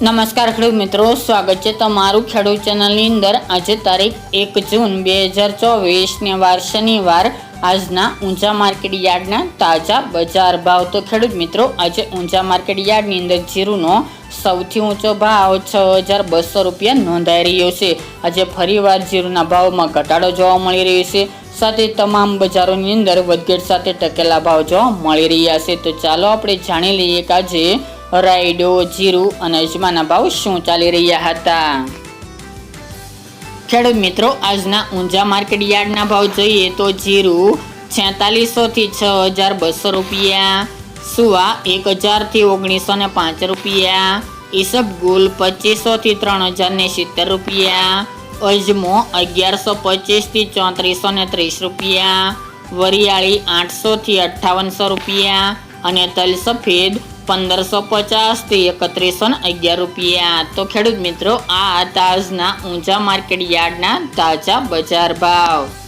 નમસ્કાર ખેડૂત મિત્રો, સ્વાગત છે તમારું ખેડૂત ચેનલની અંદર. આજે તારીખ એક જૂન બે હજાર ચોવીસને વાર શનિવાર. આજના ઊંચા માર્કેટ યાર્ડના તાજા બજાર ભાવ. તો ખેડૂત મિત્રો, આજે ઊંચા માર્કેટ યાર્ડની અંદર જીરુનો સૌથી ઊંચો ભાવ છ હજાર બસો રૂપિયા નોંધાઈ રહ્યો છે. આજે ફરીવાર જીરુના ભાવમાં ઘટાડો જોવા મળી રહ્યો છે. સાથે તમામ બજારોની અંદર વધઘટ સાથે ટકેલા ભાવ જોવા મળી રહ્યા છે. તો ચાલો આપણે જાણી લઈએ કે આજે રાયડો, જીરું અને અજમાના ભાવ શું ચાલી રહ્યા હતા? ખેડૂત મિત્રો, આજના ઊંઝા માર્કેટ યાર્ડના ભાવ જોઈએ તો જીરું છેતાલીસો થી છ હજાર બસો રૂપિયા, સુવા એક હજારથી ઓગણીસો ને પાંચ રૂપિયા ઈસબગુલ પચીસો થી ત્રણ હજાર ને સિત્તેર રૂપિયા, અજમો અગિયારસો પચીસથી ચોત્રીસો ને ત્રીસ રૂપિયા, વરિયાળી આઠસો થી અઠ્ઠાવનસો રૂપિયા અને તલ સફેદ પંદરસો પચાસથી એકત્રીસો ને અગિયાર રૂપિયા. તો ખેડૂત મિત્રો, આ હતા આજના ઊંચા માર્કેટ યાર્ડના તાજા બજાર ભાવ.